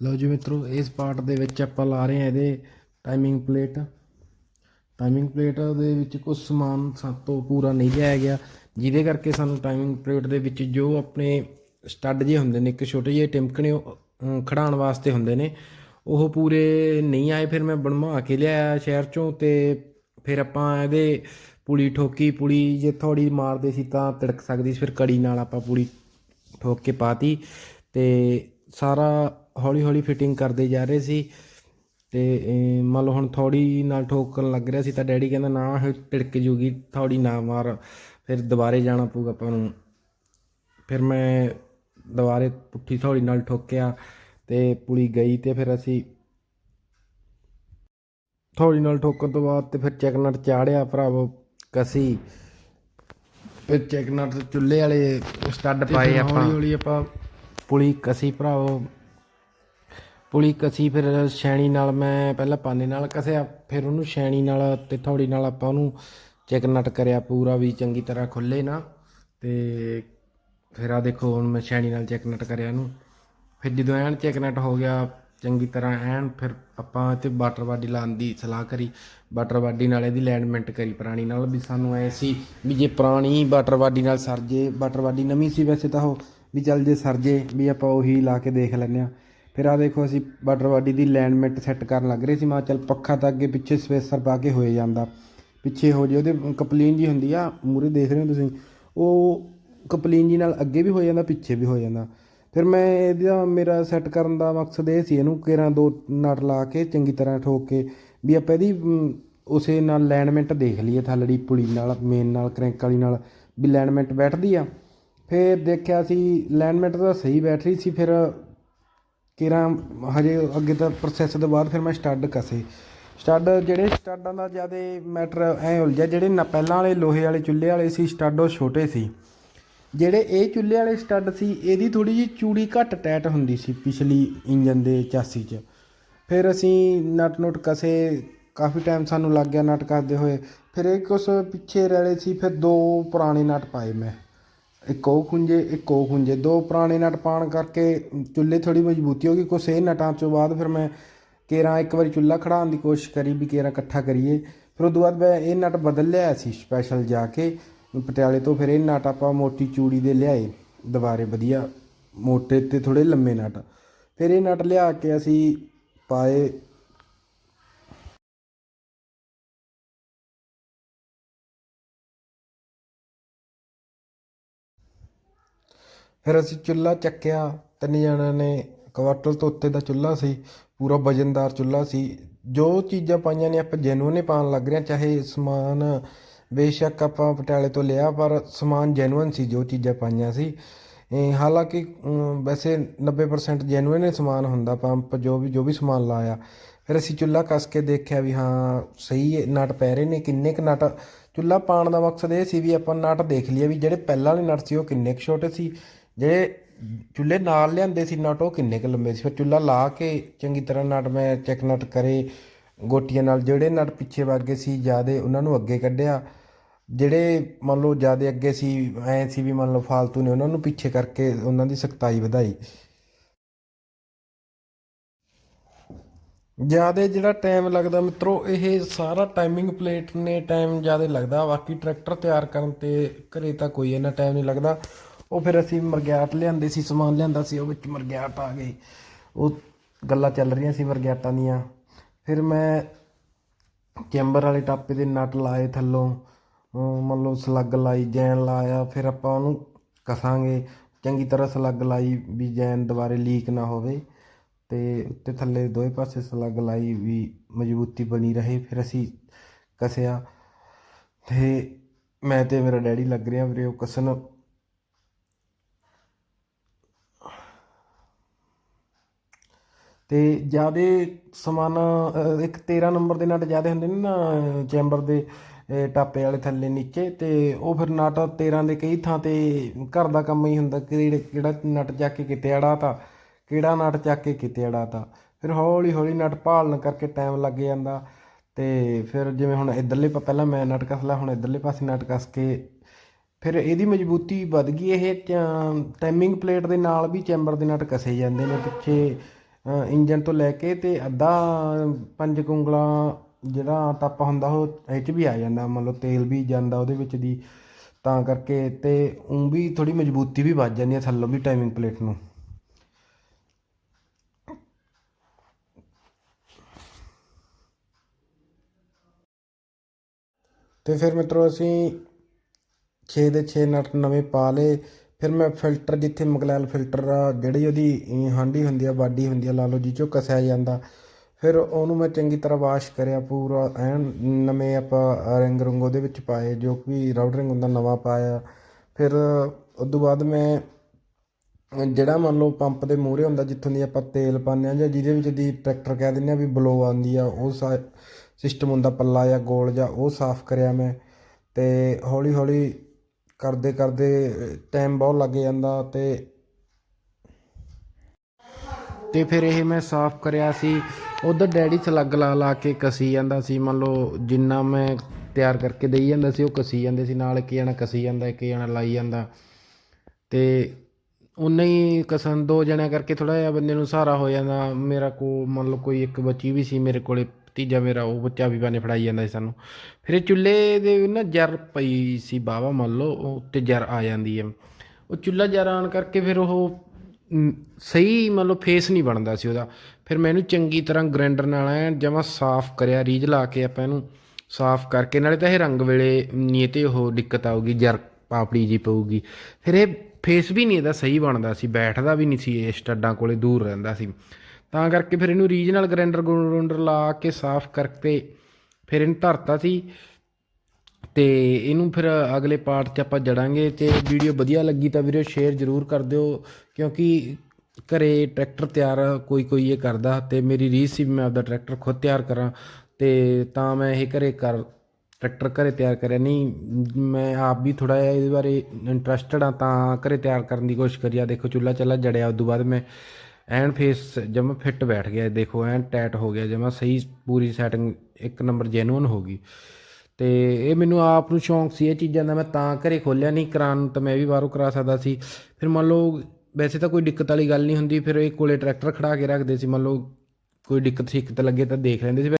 ਲਓ ਜੀ ਮਿੱਤਰੋ ਇਸ ਪਾਰਟ ਦੇ ਵਿੱਚ ਆਪਾਂ ਲਾ ਰਹੇ ਹਾਂ ਇਹਦੇ ਟਾਈਮਿੰਗ ਪਲੇਟ ਟਾਈਮਿੰਗ ਪਲੇਟ ਦੇ ਵਿੱਚ ਕੁਝ ਸਮਾਨ ਸਾਤੋਂ ਪੂਰਾ ਨਹੀਂ ਲਿਆਇਆ ਗਿਆ ਜਿਹਦੇ ਕਰਕੇ ਸਾਨੂੰ ਟਾਈਮਿੰਗ ਪਲੇਟ ਦੇ ਵਿੱਚ ਜੋ ਆਪਣੇ ਸਟੱਡ ਜੇ ਹੁੰਦੇ ਨੇ ਇੱਕ ਛੋਟੇ ਜਿਹੇ ਟਿਮਕਣੇ ਉਹ, ਅਮ, ਖੜਾਉਣ ਵਾਸਤੇ ਹੁੰਦੇ ਨੇ ਉਹ ਪੂਰੇ ਨਹੀਂ ਆਏ ਫਿਰ ਮੈਂ ਬਣਵਾ ਕੇ ਲਿਆਇਆ ਸ਼ਹਿਰ ਚੋਂ ਤੇ ਫਿਰ ਆਪਾਂ ਇਹਦੇ ਪੁਲੀ ਠੋਕੀ ਪੁਲੀ ਜੇ ਥੋੜੀ ਮਾਰਦੇ ਸੀ ਤਾਂ ਤਿੜਕ ਸਕਦੀ ਸੀ ਫਿਰ ਕੜੀ ਨਾਲ ਆਪਾਂ ਪੁਲੀ ਠੋਕ ਕੇ ਪਾਤੀ ਤੇ ਸਾਰਾ ਹੌਲੀ ਹੌਲੀ ਫਿਟਿੰਗ ਕਰਦੇ ਜਾ ਰਹੇ ਸੀ ਤੇ ਮੰਨ ਲਓ ਹੁਣ ਥੋੜੀ ਨਾਲ ਠੋਕਣ ਲੱਗ ਰਿਹਾ ਸੀ ਤਾਂ ਡੈਡੀ ਕਹਿੰਦਾ ਨਾ ਇਹ ਤਿੜਕ ਜੂਗੀ ਥੋੜੀ ਨਾ ਮਾਰ ਫਿਰ ਦੁਬਾਰੇ ਜਾਣਾ ਪਊਗਾ ਆਪਾਂ ਨੂੰ। ਫਿਰ ਮੈਂ ਦੁਬਾਰੇ ਪੁੱਠੀ ਥੋੜੀ ਨਾਲ ਠੋਕਿਆ ਤੇ ਪੁਲੀ ਗਈ ਤੇ ਫਿਰ ਅਸੀਂ ਥੋੜੀ ਨਾਲ ਠੋਕਣ ਤੋਂ ਬਾਅਦ ਤੇ ਫਿਰ ਚੈੱਕ ਨਟ ਚਾੜਿਆ ਭਰਾਵੋ ਕਸੀ। ਫਿਰ ਚੈੱਕ ਨਟ ਚੁੱਲ੍ਹੇ ਵਾਲੇ ਸਟੱਡ ਪਾਏ ਆਪਾਂ। ਹੌਲੀ ਹੌਲੀ ਆਪਾਂ ਪੁਲੀ ਕਸੀ ਭਰਾਵੋ। ਪੁਲੀ ਕਸੀ ਫਿਰ ਛੈਣੀ ਨਾਲ ਮੈਂ ਪਹਿਲਾਂ ਪਾਨੇ ਨਾਲ ਕਸਿਆ, ਫਿਰ ਉਹਨੂੰ ਛੈਣੀ ਨਾਲ ਤੇ ਥੋੜੀ ਨਾਲ ਆਪਾਂ ਉਹਨੂੰ ਚੈੱਕ ਨਟ ਕਰਿਆ ਪੂਰਾ ਵੀ ਚੰਗੀ ਤਰ੍ਹਾਂ ਖੁੱਲੇ ਨਾ ਤੇ ਫਿਰ ਆ ਦੇਖੋ ਹੁਣ ਮੈਂ ਛੈਣੀ ਨਾਲ ਚੈੱਕ ਨਟ ਕਰਿਆ ਇਹਨੂੰ। ਫਿਰ ਜਦੋਂ ਐਨ ਚੈੱਕ ਨਟ ਹੋ ਗਿਆ, ਚੰਗੀ ਤਰ੍ਹਾਂ ਐਨ ਫਿਰ ਆਪਾਂ ਤੇ ਵਾਟਰ ਬਾਡੀ ਲਾਉਣ ਦੀ ਸਲਾਹ ਕਰੀ ਬਾਟਰ ਬਾਡੀ ਨਾਲ ਇਹਦੀ ਅਲਾਈਨਮੈਂਟ ਕਰੀ ਪੁਰਾਣੀ ਨਾਲ ਵੀ ਸਾਨੂੰ ਐ ਸੀ ਵੀ ਜੇ ਪੁਰਾਣੀ ਬਾਟਰ ਬਾਡੀ ਨਾਲ ਸਰ ਜੇ ਬਾਟਰ ਬਾਡੀ ਨਵੀਂ ਸੀ ਵੈਸੇ ਤਾਂ ਉਹ ਵੀ ਚੱਲ ਜੇ ਸਰ ਜੇ, ਵੀ ਆਪਾਂ ਉਹੀ ਲਾ ਕੇ ਦੇਖ ਲੈਂਦੇ ਆ ਫਿਰ ਆ ਦੇਖੋ ਅਸੀਂ ਵਾਟਰ ਬਾਡੀ ਦੀ ਅਲਾਈਨਮੈਂਟ ਸੈੱਟ ਕਰਨ ਲੱਗ ਰਹੇ ਸੀ। ਮੈਂ ਚੱਲ ਪੱਖਾ ਤਾਂ ਅੱਗੇ ਪਿੱਛੇ ਸਪੇਸਰ ਪਾ ਕੇ ਹੋਏ ਜਾਂਦਾ। ਪਿੱਛੇ ਹੋ ਜੇ ਉਹਦੇ ਕਪਲੀਨ ਜੀ ਹੁੰਦੀ ਆ ਮੂਰੇ ਦੇਖ ਰਹੇ ਹੋ ਤੁਸੀਂ, ਉਹ ਕਪਲੀਨ ਜੀ ਨਾਲ ਅੱਗੇ ਵੀ ਹੋ ਜਾਂਦਾ, ਪਿੱਛੇ ਵੀ ਹੋ ਜਾਂਦਾ। ਫਿਰ ਮੈਂ ਇਹਦਾ ਮੇਰਾ ਸੈੱਟ ਕਰਨ ਦਾ ਮਕਸਦ ਇਹ ਸੀ ਇਹਨੂੰ ਕੇਰਾਂ ਦੋ ਨਟ ਲਾ ਕੇ ਚੰਗੀ ਤਰ੍ਹਾਂ ਠੋਕ ਕੇ ਵੀ ਆਪਾਂ ਇਹਦੀ ਉਸੇ ਨਾਲ ਅਲਾਈਨਮੈਂਟ ਦੇਖ ਲਈਏ, ਥੱਲੜੀ ਪੁਲੀ ਨਾਲ ਮੇਨ ਨਾਲ ਕ੍ਰੈਂਕ ਵਾਲੀ ਨਾਲ ਵੀ ਅਲਾਈਨਮੈਂਟ ਬੈਠਦੀ ਆ। ਫਿਰ ਦੇਖਿਆ ਸੀ ਅਲਾਈਨਮੈਂਟ ਤਾਂ ਸਹੀ ਬੈਠ ਰਹੀ ਸੀ। ਫਿਰ ਕੇਰਾਂ ਹਜੇ ਅੱਗੇ ਤਾਂ ਪ੍ਰੋਸੈਸ ਤੋਂ ਬਾਅਦ ਫਿਰ ਮੈਂ ਸਟੱਡ ਕਸੇ। ਸਟੱਡ ਜਿਹੜੇ ਸਟੱਡਾਂ ਦਾ ਜ਼ਿਆਦਾ ਮੈਟਰ ਐ ਉਲਝਿਆ, ਜਿਹੜੇ ਨਾ ਪਹਿਲਾਂ ਵਾਲੇ ਲੋਹੇ ਵਾਲੇ ਚੁੱਲ੍ਹੇ ਵਾਲੇ ਸੀ ਸਟੱਡ ਉਹ ਛੋਟੇ ਸੀ। ਜਿਹੜੇ ਇਹ ਚੁੱਲ੍ਹੇ ਵਾਲੇ ਸਟੱਡ ਸੀ, ਇਹਦੀ ਥੋੜੀ ਜਿਹੀ ਚੂੜੀ ਘੱਟ ਟੈਟ ਹੁੰਦੀ ਸੀ ਪਿਛਲੀ ਇੰਜਨ ਦੇ ਚਾਸੀ 'ਚ। ਫਿਰ ਅਸੀਂ ਨਟ ਨੁਟ ਕਸੇ, ਕਾਫੀ ਟਾਈਮ ਸਾਨੂੰ ਲੱਗ ਗਿਆ ਨਟ ਕਰਦੇ ਹੋਏ। ਫਿਰ ਇਹ ਕੁਛ ਪਿੱਛੇ ਰਲੇ ਸੀ, ਫਿਰ ਦੋ ਪੁਰਾਣੇ ਨਟ ਪਾਏ ਮੈਂ। ਇੱਕ ਉਹ ਖੁੰਝੇ, ਇੱਕ ਉਹ ਖੁੰਝੇ। ਦੋ ਪੁਰਾਣੇ ਨਟ ਪਾਣ ਕਰਕੇ ਚੁੱਲ੍ਹੇ ਥੋੜੀ ਮਜ਼ਬੂਤੀ ਹੋ ਗਈ, ਕੁਛ ਇਹ ਨਟਾਂ ਤੋਂ ਬਾਅਦ ਫਿਰ ਮੈਂ ਕੇਰਾਂ ਇੱਕ ਵਾਰੀ ਚੁੱਲ੍ਹਾ ਖੜਾਉਣ ਦੀ ਕੋਸ਼ਿਸ਼ ਕਰੀ ਵੀ ਕੇਰਾਂ ਇਕੱਠਾ ਕਰੀਏ। ਫਿਰ ਉਸ ਤੋਂ ਬਾਅਦ ਮੈਂ ਇਹ ਨਟ ਬਦਲ ਲਿਆ ਸੀ ਸਪੈਸ਼ਲ ਜਾ ਕੇ। ਪਟਿਆਲੇ ਤੋਂ ਫਿਰ ਇਹ ਨਟ ਆਪਾਂ ਮੋਟੀ ਚੂੜੀ ਦੇ ਲਿਆਏ। ਦੁਬਾਰੇ ਵਧੀਆ, ਮੋਟੇ ਤੇ ਥੋੜੇ ਲੰਮੇ ਨਟ। ਫਿਰ ਇਹ ਨਟ ਲਿਆ ਕੇ ਅਸੀਂ ਪਾਏ ਫਿਰ ਅਸੀਂ ਚੁੱਲ੍ਹਾ ਚੱਕਿਆ ਤਿੰਨ ਜਣਿਆਂ ਨੇ ਕਵਾਟਲ ਤੋਂ ਉੱਤੇ ਦਾ ਚੁੱਲ੍ਹਾ ਸੀ ਪੂਰਾ ਵਜਨਦਾਰ ਚੁੱਲ੍ਹਾ ਸੀ। ਜੋ ਚੀਜ਼ਾਂ ਪਾਈਆਂ ਨੇ ਆਪਾਂ ਜੈਨੂਅਨ ਹੀ ਪਾਉਣ ਲੱਗ ਰਹੇ ਹਾਂ ਚਾਹੇ ਸਮਾਨ ਬੇਸ਼ੱਕ ਆਪਾਂ ਪਟਿਆਲੇ ਤੋਂ ਲਿਆ ਪਰ ਸਮਾਨ ਜੈਨੂਅਨ ਸੀ ਜੋ ਚੀਜ਼ਾਂ ਪਾਈਆਂ ਸੀ। ਹਾਲਾਂਕਿ ਵੈਸੇ 90% ਜੈਨੂਨ ਹੀ ਸਮਾਨ ਹੁੰਦਾ ਪੰਪ ਜੋ ਵੀ ਜੋ ਵੀ ਸਮਾਨ ਲਾਇਆ। ਫਿਰ ਅਸੀਂ ਚੁੱਲ੍ਹਾ ਕੱਸ ਕੇ ਦੇਖਿਆ ਵੀ ਹਾਂ ਸਹੀ ਹੈ, ਨਟ ਪੈ ਰਹੇ ਨੇ ਕਿੰਨੇ ਕੁ ਨਟ। ਚੁੱਲ੍ਹਾ ਪਾਉਣ ਦਾ ਮਕਸਦ ਇਹ ਸੀ ਵੀ ਆਪਾਂ ਨਟ ਦੇਖ ਲਈਏ ਵੀ ਜਿਹੜੇ ਪਹਿਲਾਂ ਵਾਲੇ ਨਟ ਸੀ ਉਹ ਕਿੰਨੇ ਕੁ ਛੋਟੇ ਸੀ। ਜਿਹੜੇ ਚੁੱਲ੍ਹੇ ਨਾਲ ਲਿਆਂਦੇ ਸੀ ਨਟ, ਉਹ ਕਿੰਨੇ ਕੁ ਲੰਬੇ ਸੀ? ਫਿਰ ਚੁੱਲ੍ਹਾ ਲਾ ਕੇ ਚੰਗੀ ਤਰ੍ਹਾਂ ਨਟ, ਮੈਂ ਚੈੱਕ ਨਟ ਕਰੇ, ਗੋਟੀਆਂ ਨਾਲ ਜਿਹੜੇ ਨਟ ਪਿੱਛੇ ਵਾਗੇ ਸੀ, ਜਿਆਦੇ ਉਹਨਾਂ ਨੂੰ ਅੱਗੇ ਕੱਢਿਆ। ਜਿਹੜੇ ਮੰਨ ਲਓ ਜਿਆਦੇ ਅੱਗੇ ਸੀ, ਐ ਸੀ ਵੀ ਮੰਨ ਲਓ ਫਾਲਤੂ ਨੇ ਉਹਨਾਂ ਨੂੰ ਪਿੱਛੇ ਕਰਕੇ ਉਹਨਾਂ ਦੀ ਸਖਤਾਈ ਵਧਾਈ। ਜ਼ਿਆਦਾ ਜਿਹੜਾ ਟਾਈਮ ਲੱਗਦਾ ਮਿੱਤਰੋ, ਇਹ ਸਾਰਾ ਟਾਈਮਿੰਗ ਪਲੇਟ ਨੇ ਟਾਈਮ ਜ਼ਿਆਦਾ ਲੱਗਦਾ। ਬਾਕੀ ਟਰੈਕਟਰ ਤਿਆਰ ਕਰਨ ਤੇ ਘਰੇ ਤਾਂ ਕੋਈ ਇੰਨਾ ਟਾਈਮ ਨਹੀਂ ਲੱਗਦਾ। ਉਹ ਫਿਰ ਅਸੀਂ ਮਰਗਿਆਟ ਲਿਆਂਦੇ ਸੀ, ਸਮਾਨ ਲਿਆਂਦਾ ਸੀ, ਉਹ ਵਿੱਚ ਮਰਗਿਆਟ ਆ ਗਈ ਉਹ ਗੱਲਾਂ ਚੱਲ ਰਹੀਆਂ ਸੀ ਮਰਗਿਆਟਾਂ ਦੀਆਂ। ਫਿਰ ਮੈਂ ਚੈਂਬਰ ਵਾਲੇ ਟਾਪੇ ਦੇ ਨਟ ਲਾਏ ਥੱਲੋਂ। ਅਹ ਮੰਨ ਲਓ ਸਲੱਗ ਲਾਈ, ਜੈਨ ਲਾਇਆ, ਫਿਰ ਆਪਾਂ ਉਹਨੂੰ ਕਸਾਂਗੇ। ਚੰਗੀ ਤਰ੍ਹਾਂ ਸਲੱਗ ਲਾਈ ਵੀ ਜੈਨ ਦੁਬਾਰੇ ਲੀਕ ਨਾ ਹੋਵੇ ਤੇ ਉੱਤੇ ਥੱਲੇ ਦੋਵੇਂ ਪਾਸੇ ਸਲੱਗ ਲਾਈ ਵੀ ਮਜ਼ਬੂਤੀ ਬਣੀ ਰਹੇ, ਫਿਰ ਅਸੀਂ ਕਸਿਆ। ਤੇ ਮੈਂ ਤੇ ਮੇਰਾ ਡੈਡੀ ਲੱਗ ਰਿਹਾ ਵੀਰੇ, ਉਹ ਕਸਣ ਅਤੇ ਜ਼ਿਆਦਾ ਸਮਾਨ ਇੱਕ 13 ਨੰਬਰ ਦੇ ਨਟ ਜ਼ਿਆਦਾ ਹੁੰਦੇ ਨੇ ਨਾ ਚੈਂਬਰ ਦੇ ਟਾਪੇ ਵਾਲੇ ਥੱਲੇ ਨੀਚੇ ਅਤੇ ਉਹ ਫਿਰ ਨਟ 13 ਦੇ ਕਈ ਥਾਂ ਤੇ ਘਰ ਦਾ ਕੰਮ ਹੀ ਹੁੰਦਾ, ਕਿਹੜੇ, ਕਿਹੜਾ ਨਟ ਚੱਕ ਕੇ ਕਿਤੇ ਅੜਾਤਾ, ਕਿਹੜਾ ਨਟ ਚੱਕ ਕੇ ਕਿਤੇ ਅੜਾਤਾ। ਫਿਰ ਹੌਲੀ ਹੌਲੀ ਨਟ ਭਾਲਣ ਕਰਕੇ ਟਾਈਮ ਲੱਗ ਜਾਂਦਾ ਅਤੇ ਫਿਰ ਜਿਵੇਂ ਹੁਣ ਇਧਰਲੇ ਪਹਿਲਾਂ ਮੈਂ ਨਟ ਕੱਸ ਲਿਆ ਹੁਣ ਇਧਰਲੇ ਪਾਸੇ ਨਟ ਕੱਸ ਕੇ ਫਿਰ ਇਹਦੀ ਮਜ਼ਬੂਤੀ ਵੱਧ ਗਈ, ਇਹ ਟਾਈਮਿੰਗ ਪਲੇਟ ਦੇ ਨਾਲ ਵੀ ਚੈਂਬਰ ਦੇ ਨਟ ਕਸੇ ਜਾਂਦੇ ਨੇ, ਪਿੱਛੇ ਇੰਜਨ ਤੋਂ ਲੈ ਕੇ ਅਤੇ ਅੱਧਾ ਪੰਜ ਕੁ ਉਂਗਲਾਂ ਜਿਹੜਾ ਟੱਪ ਹੁੰਦਾ ਉਹ ਇਹ 'ਚ ਵੀ ਆ ਜਾਂਦਾ, ਮੰਨ ਲਓ ਤੇਲ ਵੀ ਜਾਂਦਾ ਉਹਦੇ ਵਿੱਚ ਦੀ, ਤਾਂ ਕਰਕੇ ਅਤੇ ਉਹ ਵੀ ਥੋੜ੍ਹੀ ਮਜ਼ਬੂਤੀ ਵੀ ਵੱਧ ਜਾਂਦੀ ਹੈ ਥੱਲੋਂ ਵੀ ਟਾਈਮਿੰਗ ਪਲੇਟ ਨੂੰ। ਤੇ ਫਿਰ ਮਿੱਤਰੋ ਅਸੀਂ 6 ਦੇ 6 ਨਟ ਨਵੇਂ ਪਾ ਲਏ। ਫਿਰ ਮੈਂ ਫਿਲਟਰ ਜਿੱਥੇ ਮਗਲੈਲ ਫਿਲਟਰ ਆ, ਜਿਹੜੀ ਉਹਦੀ ਹਾਂਡੀ ਹੁੰਦੀ ਆ, ਬਾਡੀ ਹੁੰਦੀ ਆ, ਲਾ ਲਓ ਜਿਹ ਚੋਂ ਕਸਿਆ ਜਾਂਦਾ। ਫਿਰ ਉਹਨੂੰ ਮੈਂ ਚੰਗੀ ਤਰ੍ਹਾਂ ਵਾਸ਼ ਕਰਿਆ ਪੂਰਾ, ਐਨ ਨਵੇਂ ਆਪਾਂ ਰਿੰਗ ਰੁੰਗ ਉਹਦੇ ਵਿੱਚ ਪਾਏ, ਜੋ ਵੀ ਰਾਊਟ ਰਿੰਗ ਹੁੰਦਾ ਨਵਾਂ ਪਾਇਆ। ਫਿਰ ਉਸ ਤੋਂ ਬਾਅਦ ਮੈਂ ਜਿਹੜਾ ਮੰਨ ਲਓ ਪੰਪ ਦੇ ਮੂਹਰੇ ਹੁੰਦਾ, ਜਿੱਥੋਂ ਦੀ ਆਪਾਂ ਤੇਲ ਪਾਉਂਦੇ ਆ ਜਾਂ ਜਿਹਦੇ ਵਿੱਚ ਦੀ ਟਰੈਕਟਰ ਕਹਿ ਦਿੰਦੇ ਆ ਵੀ ਬਲੋ ਆਉਂਦੀ ਆ, ਉਹ ਸਿਸਟਮ ਹੁੰਦਾ ਪੱਲਾ ਜਾਂ ਗੋਲ ਜਾਂ ਉਹ ਸਾਫ਼ ਕਰਿਆ ਮੈਂ। ਤੇ ਹੌਲੀ ਹੌਲੀ ਕਰਦੇ ਕਰਦੇ ਟਾਈਮ ਬਹੁਤ ਲੱਗ ਜਾਂਦਾ ਤੇ ਤੇ ਫਿਰ ਇਹ ਮੈਂ ਸਾਫ਼ ਕਰਿਆ ਸੀ। ਉਧਰ ਡੈਡੀ ਸਲੱਗ ਲਾ ਲਾ ਕੇ ਕਸੀ ਜਾਂਦਾ ਸੀ। ਮੰਨ ਲਓ ਜਿੰਨਾ ਮੈਂ ਤਿਆਰ ਕਰਕੇ ਦੇਈ ਜਾਂਦਾ ਸੀ, ਉਹ ਕਸੀ ਜਾਂਦੇ ਸੀ। ਨਾਲ ਇੱਕ ਜਣਾ ਕਸੀ ਜਾਂਦਾ, ਇੱਕ ਜਣਾ ਲਾਈ ਜਾਂਦਾ। ਤੇ ਉਨਾ ਹੀ ਕਸਨ ਦੋ ਜਣਿਆਂ ਕਰਕੇ ਥੋੜਾ ਜਿਹਾ ਬੰਦੇ ਨੂੰ ਸਹਾਰਾ ਹੋ ਜਾਂਦਾ। ਮੇਰਾ ਕੋ, ਮੰਨ ਲਓ ਕੋਈ ਇੱਕ ਬੱਚੀ ਵੀ ਸੀ ਮੇਰੇ ਕੋਲੇ ਤੀਜਾ ਮੇਰਾ ਉਹ ਬੱਚਾ ਵੀ ਬਾਨੇ ਫੜਾਈ ਜਾਂਦਾ ਸੀ ਸਾਨੂੰ। ਫਿਰ ਇਹ ਚੁੱਲ੍ਹੇ ਦੇ ਨਾ ਜਰ ਪਈ ਸੀ ਬਾਵਾ ਮੰਨ ਲਓ, ਉਹ ਉੱਤੇ ਜਰ ਆ ਜਾਂਦੀ ਹੈ। ਉਹ ਚੁੱਲ੍ਹਾ ਜਰ ਆਉਣ ਕਰਕੇ ਫਿਰ ਉਹ ਸਹੀ ਮੰਨ ਲਓ ਫੇਸ ਨਹੀਂ ਬਣਦਾ ਸੀ ਉਹਦਾ। ਫਿਰ ਮੈਂ ਇਹਨੂੰ ਚੰਗੀ ਤਰ੍ਹਾਂ ਗ੍ਰਾਈਂਡਰ ਨਾਲ ਐ ਜਮਾ ਸਾਫ਼ ਕਰਿਆ, ਰੀਝ ਲਾ ਕੇ ਆਪਾਂ ਇਹਨੂੰ ਸਾਫ਼ ਕਰਕੇ, ਨਾਲੇ ਤਾਂ ਇਹ ਰੰਗ ਵੇਲੇ ਨਹੀਂ ਤੇ ਉਹ ਦਿੱਕਤ ਆਊਗੀ, ਜਰ ਪਾਪੜੀ ਜੀ ਪਊਗੀ। ਫਿਰ ਇਹ ਫੇਸ ਵੀ ਨਹੀਂ ਇਹਦਾ ਸਹੀ ਬਣਦਾ ਸੀ, ਬੈਠਦਾ ਵੀ ਨਹੀਂ ਸੀ, ਇਹ ਸਟੱਡਾਂ ਕੋਲੇ ਦੂਰ ਰਹਿੰਦਾ ਸੀ। ਤਾਂ ਕਰਕੇ ਫਿਰ ਇਹਨੂੰ ਰੀਜਨਲ ਗ੍ਰਾਈਂਡਰ ਗ੍ਰਾਈਂਡਰ ਲਾ ਕੇ ਸਾਫ਼ ਕਰਕੇ ਫਿਰ ਇਹਨੂੰ ਧਰਤਾ ਸੀ। ਤੇ ਇਹਨੂੰ ਫਿਰ ਅਗਲੇ ਪਾਰਟ 'ਚ ਆਪਾਂ ਜੜਾਂਗੇ ਤੇ ਵੀਡੀਓ ਵਧੀਆ ਲੱਗੀ ਤਾਂ ਵੀਰੇ ਸ਼ੇਅਰ ਜ਼ਰੂਰ ਕਰ ਦਿਓ ਕਿਉਂਕਿ ਘਰੇ ਟਰੈਕਟਰ ਤਿਆਰ ਕੋਈ ਕੋਈ ਇਹ ਕਰਦਾ ਤੇ ਮੇਰੀ ਰੀਸ ਸੀ ਵੀ ਮੈਂ ਆਪਦਾ ਟਰੈਕਟਰ ਖੁਦ ਤਿਆਰ ਕਰਾਂ ਤੇ ਤਾਂ ਮੈਂ ਇਹ ਘਰੇ ਕਰ ਟਰੈਕਟਰ ਘਰੇ ਤਿਆਰ ਕਰਿਆ। ਨਹੀਂ, ਮੈਂ ਆਪ ਵੀ ਥੋੜਾ ਜਿਹਾ ਇਹਦੇ ਬਾਰੇ ਇੰਟਰਸਟਡ ਆ ਤਾਂ ਘਰੇ ਤਿਆਰ ਕਰਨ ਦੀ ਕੋਸ਼ਿਸ਼ ਕਰੀ। ਆ ਦੇਖੋ ਚੁੱਲਾ ਚੱਲਾ ਜੜਿਆ, ਉਸ ਤੋਂ ਬਾਅਦ ਮੈਂ ਐਨ ਫੇਸ ਜਮਾ ਫਿੱਟ ਬੈਠ ਗਿਆ, ਦੇਖੋ ਐਨ ਟਾਈਟ ਹੋ ਗਿਆ, ਜਮਾ ਸਹੀ ਪੂਰੀ ਸੈਟਿੰਗ ਇੱਕ ਨੰਬਰ ਜੈਨੂਨ ਹੋ ਗਈ। ਤੇ ਇਹ ਮੈਨੂੰ ਆਪ ਨੂੰ ਸ਼ੌਂਕ ਸੀ ਇਹ ਚੀਜ਼ਾਂ ਦਾ, ਮੈਂ ਤਾਂ ਘਰੇ ਖੋਲਿਆ ਨਹੀਂ ਕਰਾਨ ਤਾਂ ਮੈਂ ਵੀ ਬਾਹਰੋਂ ਕਰਾ ਸਕਦਾ ਸੀ। ਫਿਰ ਮੰਨ ਲਓ ਵੈਸੇ ਤਾਂ ਕੋਈ ਦਿੱਕਤ ਵਾਲੀ ਗੱਲ ਨਹੀਂ ਹੁੰਦੀ, ਫਿਰ ਇਹ ਕੋਲੇ ਟਰੈਕਟਰ ਖੜਾ ਕੇ ਰੱਖਦੇ ਸੀ, ਮੰਨ ਲਓ ਕੋਈ ਦਿੱਕਤ ਸਿੱਕਤ ਲੱਗੇ ਤਾਂ ਦੇਖ ਲੈਂਦੇ ਸੀ।